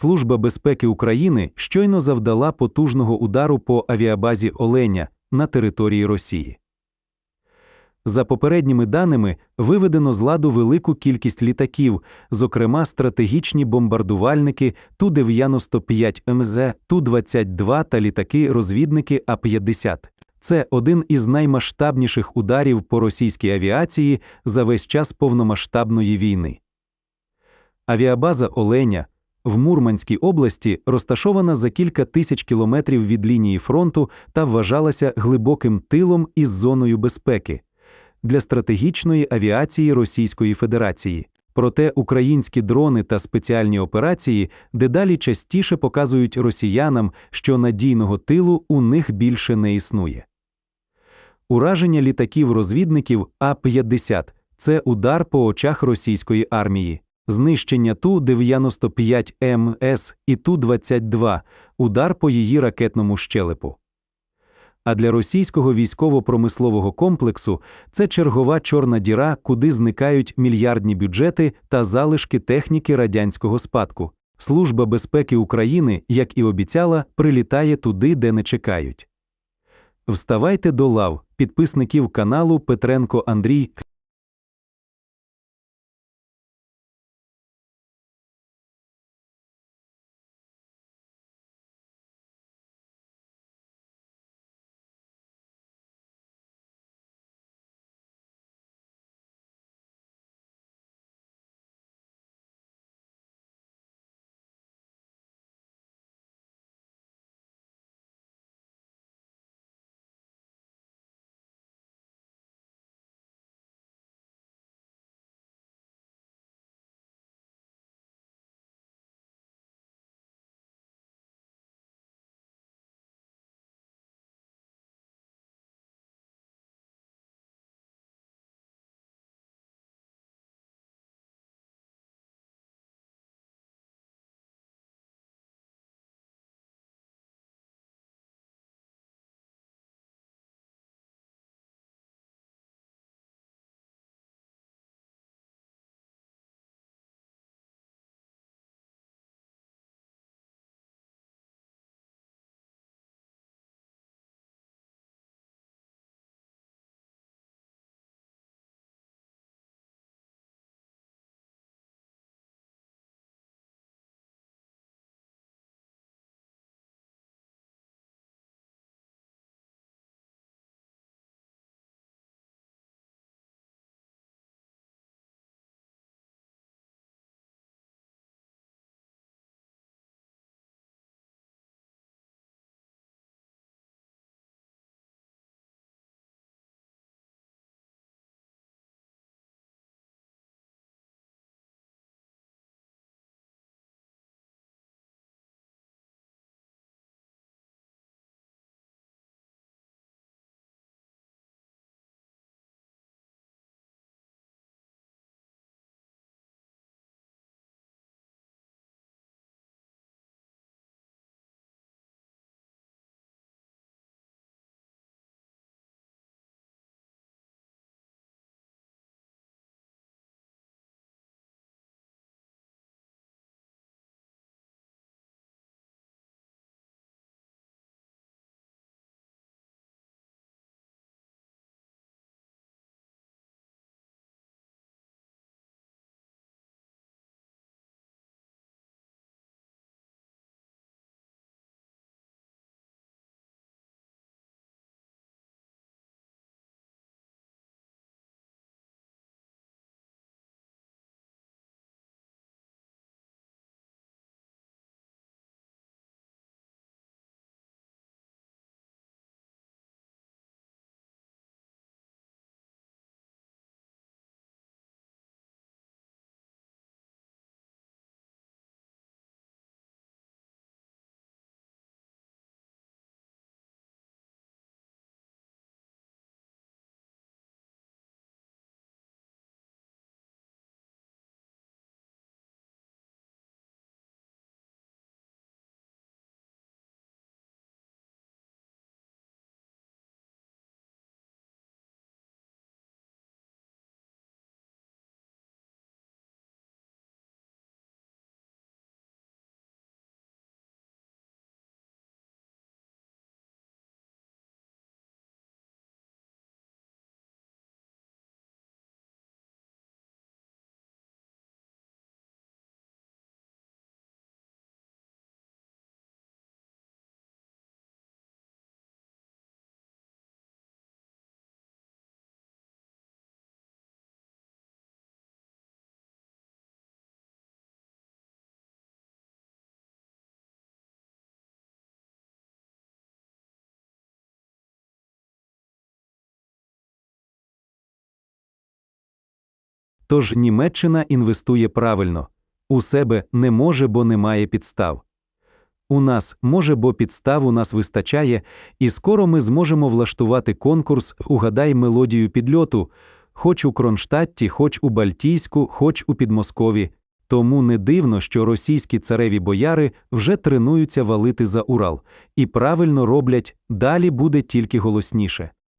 Служба безпеки України щойно завдала потужного удару по авіабазі Оленя на території Росії. За попередніми даними, виведено з ладу велику кількість літаків, зокрема стратегічні бомбардувальники Ту-95 МЗ, Ту-22 та літаки-розвідники А-50. Це один із наймасштабніших ударів по російській авіації за весь час повномасштабної війни. Авіабаза Оленя в Мурманській області розташована за кілька тисяч кілометрів від лінії фронту та вважалася глибоким тилом із зоною безпеки для стратегічної авіації Російської Федерації. Проте українські дрони та спеціальні операції дедалі частіше показують росіянам, що надійного тилу у них більше не існує. Ураження літаків-розвідників А-50 – це удар по очах російської армії. Знищення Ту-95 МС і Ту-22 – удар по її ракетному щелепу. А для російського військово-промислового комплексу це чергова чорна діра, куди зникають мільярдні бюджети та залишки техніки радянського спадку. Служба безпеки України, як і обіцяла, прилітає туди, де не чекають. Вставайте до лав підписників каналу Петренко Андрій Тож Німеччина інвестує правильно. У себе не може, бо немає підстав. У нас може, бо підстав у нас вистачає, і скоро ми зможемо влаштувати конкурс Угадай мелодію підльоту, хоч у Кронштадті, хоч у Бальтійську, хоч у Підмоскові. Тому не дивно, що російські цареві бояри вже тренуються валити за Урал, і правильно роблять, далі буде тільки голосніше.